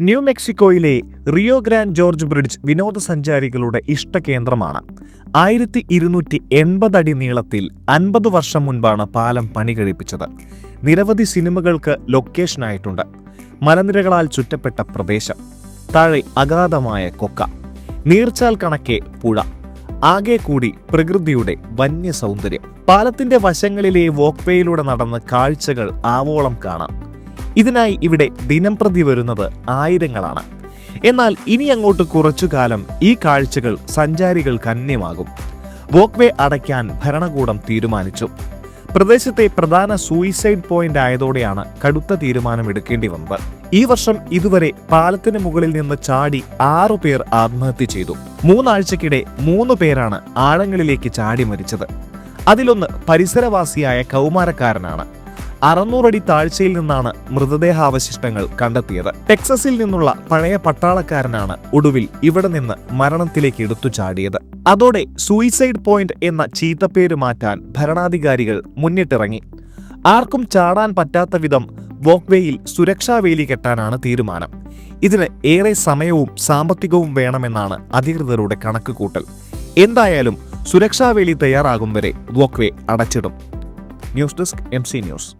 New മെക്സിക്കോയിലെ Rio grand George bridge വിനോദസഞ്ചാരികളുടെ ഇഷ്ടകേന്ദ്രമാണ്. ആയിരത്തി ഇരുന്നൂറ്റി എൺപത് അടി നീളത്തിൽ അൻപത് വർഷം മുൻപാണ് പാലം പണി കഴിപ്പിച്ചത് നിരവധി സിനിമകൾക്ക് ലൊക്കേഷനായിട്ടുണ്ട്. മലനിരകളാൽ ചുറ്റപ്പെട്ട പ്രദേശം. താഴെ അഗാധമായ കൊക്ക. നീർച്ചാൽ കണക്കെ പുഴ. ആകെ കൂടി പ്രകൃതിയുടെ വന്യ സൗന്ദര്യം പാലത്തിന്റെ വശങ്ങളിലെ വോക്ക്വേയിലൂടെ നടന്ന് കാഴ്ചകൾ ആവോളം കാണാം. ഇതിനായി ഇവിടെ ദിനം പ്രതി വരുന്നത് ആയിരങ്ങളാണ്. എന്നാൽ ഇനി അങ്ങോട്ട് കുറച്ചു കാലം ഈ കാഴ്ചകൾ സഞ്ചാരികൾക്ക് അന്യമാകും. വോക്ക്വേ അടയ്ക്കാൻ ഭരണകൂടം തീരുമാനിച്ചു. പ്രദേശത്തെ പ്രധാന സൂയിസൈഡ് പോയിന്റ് ആയതോടെയാണ് കടുത്ത തീരുമാനം എടുക്കേണ്ടി വന്നത്. ഈ വർഷം ഇതുവരെ പാലത്തിന് മുകളിൽ നിന്ന് ചാടി ആറു പേർ ആത്മഹത്യ ചെയ്തു. മൂന്നാഴ്ചക്കിടെ മൂന്ന് പേരാണ് ആഴങ്ങളിലേക്ക് ചാടി മരിച്ചത്. അതിലൊന്ന് പരിസരവാസിയായ കൗമാരക്കാരനാണ്. അറുന്നൂറടി താഴ്ചയിൽ നിന്നാണ് മൃതദേഹാവശിഷ്ടങ്ങൾ കണ്ടെത്തിയത്. ടെക്സസിൽ നിന്നുള്ള പഴയ പട്ടാളക്കാരനാണ് ഒടുവിൽ ഇവിടെ നിന്ന് മരണത്തിലേക്ക് എടുത്തു ചാടിയത് അതോടെ സൂയിസൈഡ് പോയിന്റ് എന്ന ചീത്തപ്പേര് മാറ്റാൻ ഭരണാധികാരികൾ മുന്നിട്ടിറങ്ങി. ആർക്കും ചാടാൻ പറ്റാത്ത വിധം വോക്ക്വേയിൽ സുരക്ഷാ വേലി കെട്ടാനാണ് തീരുമാനം. ഇതിന് ഏറെ സമയവും സാമ്പത്തികവും വേണമെന്നാണ് അധികൃതരുടെ കണക്കുകൂട്ടൽ. എന്തായാലും സുരക്ഷാ വേലി തയ്യാറാകും വരെ വോക്ക്വേ അടച്ചിടും. News desk M news.